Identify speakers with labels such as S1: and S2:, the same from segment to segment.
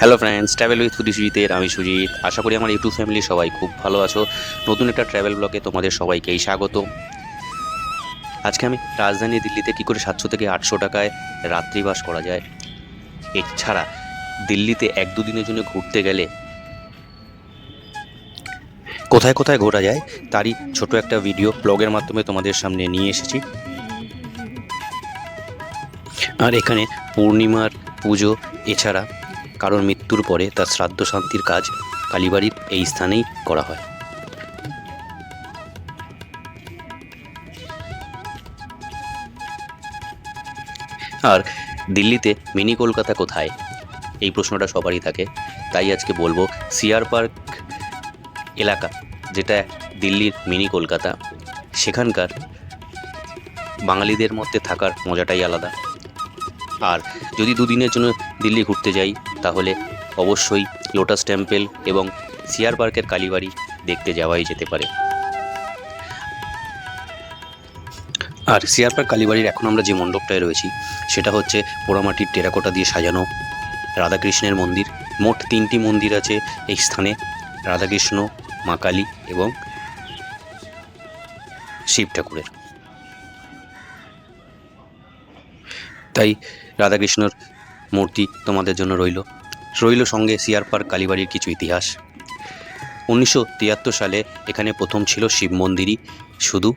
S1: Hello friends travel with সুজিতের আমি সুজিত। আশা করি আমার ইউটিউব ফ্যামিলি সবাই খুব ভালো আছো। নতুন একটা ট্রাভেল ব্লগে তোমাদের সবাইকেই স্বাগত। আজকে আমি রাজধানী দিল্লিতে কী করে সাতশো থেকে আটশো টাকায় রাত্রিবাস করা যায় এছাড়া দিল্লিতে এক দুদিনের জন্য ঘুরতে গেলে কোথায় কোথায় ঘোরা যায়, তারই ছোট একটা ভিডিও ব্লগের মাধ্যমে তোমাদের সামনে নিয়ে এসেছি। আর এখানে পূর্ণিমার পুজো, এছাড়া কারোর মৃত্যুর পরে তার শ্রাদ্ধ শান্তির কাজ কালীবাড়ির এই স্থানেই করা হয়। আর দিল্লিতে মিনি কলকাতা কোথায়? এই প্রশ্নটা সবারই থাকে, তাই আজকে বলব সিআর পার্ক এলাকা, যেটা দিল্লির মিনি কলকাতা, সেখানকার বাঙালিদের মধ্যে থাকার মজাটাই আলাদা। আর যদি দুদিনের জন্য দিল্লি ঘুরতে যাই, তাহলে অবশ্যই লোটাস টেম্পল এবং সিয়ার পার্কের কালীবাড়ি দেখতে যাওয়াই যেতে পারে। আর সিয়ার পার্ক কালীবাড়ির এখন আমরা যে মণ্ডপটায় রয়েছি, সেটা হচ্ছে পোড়ামাটির টেরাকোটা দিয়ে সাজানো রাধাকৃষ্ণের মন্দির। মোট তিনটি মন্দির আছে এই স্থানে, রাধাকৃষ্ণ, মা কালী এবং শিব ঠাকুরের। তাই রাধাকৃষ্ণর মূর্তি তোমাদের জন্য রইল। রইল সঙ্গে সিয়ার পার্ক, কালীবাড়ির কিছু ইতিহাস। উনিশশো তিয়াত্তর সালে এখানে প্রথম ছিল শিব মন্দিরই, শুধু।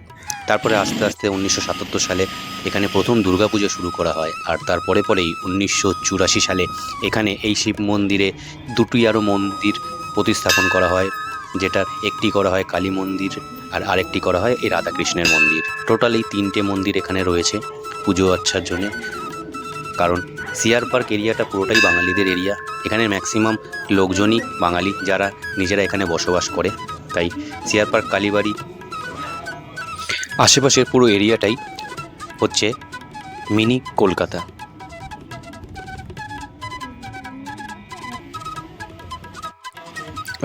S1: তারপরে আস্তে আস্তে উনিশশো সাতাত্তর সালে এখানে প্রথম দুর্গাপুজো শুরু করা হয়। আর তারপরে পরেই উনিশশো চুরাশি সালে এখানে এই শিব মন্দিরে দুটি আরও মন্দির প্রতিস্থাপন করা হয় যেটার একটি করা হয় কালী মন্দির আর আরেকটি করা হয় এই রাধাকৃষ্ণের মন্দির। টোটাল এই তিনটে মন্দির এখানে রয়েছে পুজো আচ্ছার জন্যে। কারণ সিয়ার পার্ক এরিয়াটা পুরোটাই বাঙালিদের এরিয়া। এখানে ম্যাক্সিমাম লোকজনই বাঙালি যারা নিজেরা এখানে বসবাস করে। তাই সিয়ার পার্ক কালীবাড়ি আশেপাশের পুরো এরিয়াটাই হচ্ছে মিনি কলকাতা।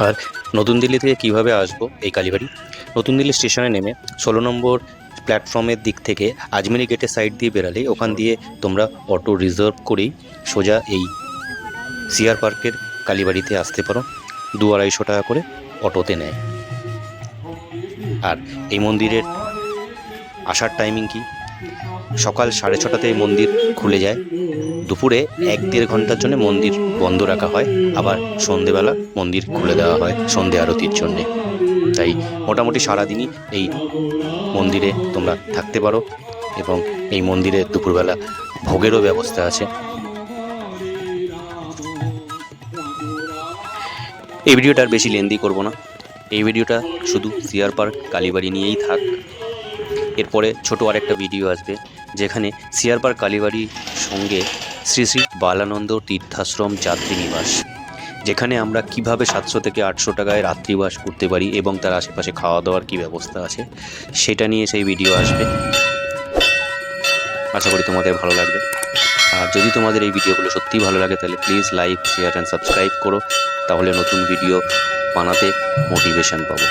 S1: আর নতুন দিল্লি থেকে কীভাবে আসব এই কালীবাড়ি? নতুন দিল্লি স্টেশনে নেমে ষোলো নম্বর প্ল্যাটফর্মের দিক থেকে আজমেরি গেটের সাইড দিয়ে বেরালে ওখান দিয়ে তোমরা অটো রিজার্ভ করেই সোজা এই সিয়ার পার্কের কালীবাড়িতে আসতে পারো। দু আড়াইশো টাকা করে অটোতে নেয়। আর এই মন্দিরের আসার টাইমিং কি? সকাল সাড়ে ছটাতে এই মন্দির খুলে যায়। দুপুরে এক দেড় ঘণ্টার জন্য মন্দির বন্ধ রাখা হয়। আবার সন্ধেবেলা মন্দির খুলে দেওয়া হয় সন্ধে আরতির জন্যে। তাই মোটামুটি সারাদিনই এই মন্দিরে তোমরা থাকতে পারো এবং এই মন্দিরে দুপুরবেলা ভোগেরও ব্যবস্থা আছে। এই ভিডিওটা আর বেশি লেন্দি করব না। এই ভিডিওটা শুধু সিয়ার পার্ক, কালীবাড়ি নিয়েই থাক। এরপরে ছোট আরেকটা ভিডিও আসবে, যেখানে সিয়ার পার্ক, কালীবাড়ির সঙ্গে শ্রী শ্রী বালানন্দ তীর্থাশ্রম যাত্রী নিবাস। যেখানে আমরা কীভাবে সাতশো থেকে আটশো টাকায় রাত্রিবাস করতে পারি এবং তার আশেপাশে খাওয়া দাওয়ার কী ব্যবস্থা আছে, সেটা নিয়ে সেই ভিডিও আসবে। আশা করি তোমাদের ভালো লাগবে। আর যদি তোমাদের এই ভিডিওগুলো সত্যিই ভালো লাগে, তাহলে please like share and subscribe করো। তাহলে নতুন ভিডিও বানাতে মোটিভেশন পাবো।